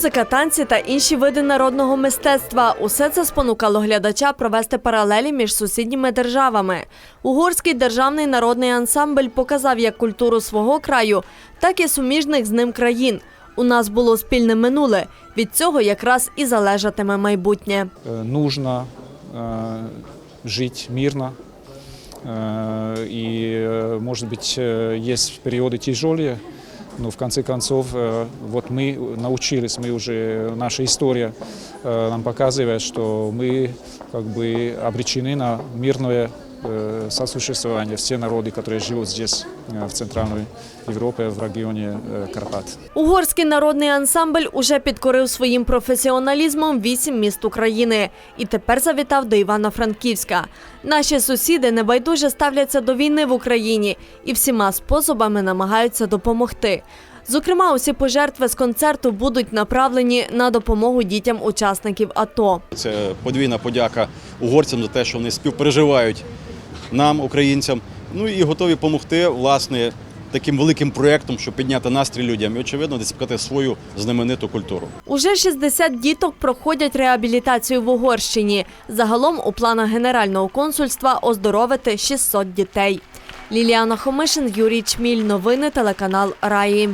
Музика, танці та інші види народного мистецтва усе це спонукало глядача провести паралелі між сусідніми державами. Угорський державний народний ансамбль показав як культуру свого краю, так і суміжних з ним країн. У нас було спільне минуле. Від цього якраз і залежатиме майбутнє. Э, нужно э, жить мирно. Э, И, э, может быть, э, есть периоды тяжелые, но в конце концов, э, вот мы научились, мы уже, наша история э, нам показывает, что мы как бы обречены на мирное э, сосуществование. Все народы, которые живут здесь, э, в Центральной Европе, в регионе э, Карпат. Угорський народний ансамбль уже підкорив своїм професіоналізмом вісім міст України і тепер завітав до Івано-Франківська. Наші сусіди небайдуже ставляться до війни в Україні і всіма способами намагаються допомогти. Зокрема, усі пожертви з концерту будуть направлені на допомогу дітям учасників АТО. Це подвійна подяка угорцям за те, що вони співпереживають нам, українцям, ну і готові допомогти власне таким великим проєктом, щоб підняти настрій людям і, очевидно, десь показати свою знамениту культуру. Уже 60 діток проходять реабілітацію в Угорщині. Загалом у планах Генерального консульства оздоровити 600 дітей. Ліліана Хомишин, Юрій Чміль. Новини телеканал Раї.